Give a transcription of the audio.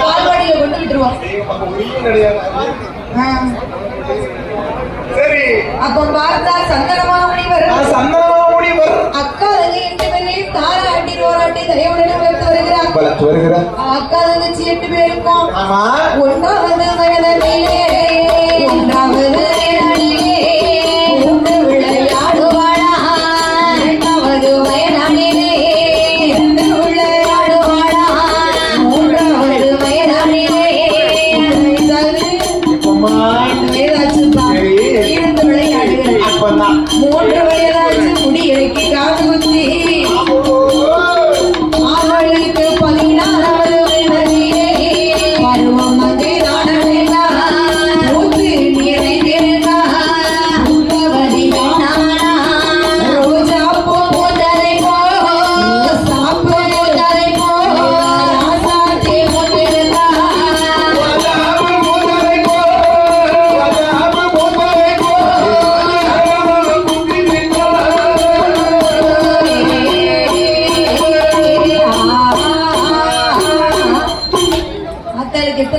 பால்வாடியில கொண்டு விட்டுருவோம். சரி அப்ப பார்த்தா வரும். அக்கா தங்கை ரோராட்டி தயவுடன் வைத்து வருகிறார். வளர்த்து அக்கா தங்கச்சி எட்டு பேருக்கும் ஆமா. ஒன்றாவது வயதிலே மூன்று வயதாச்சு முடி இறக்கி காது குத்தி. Dale, que esté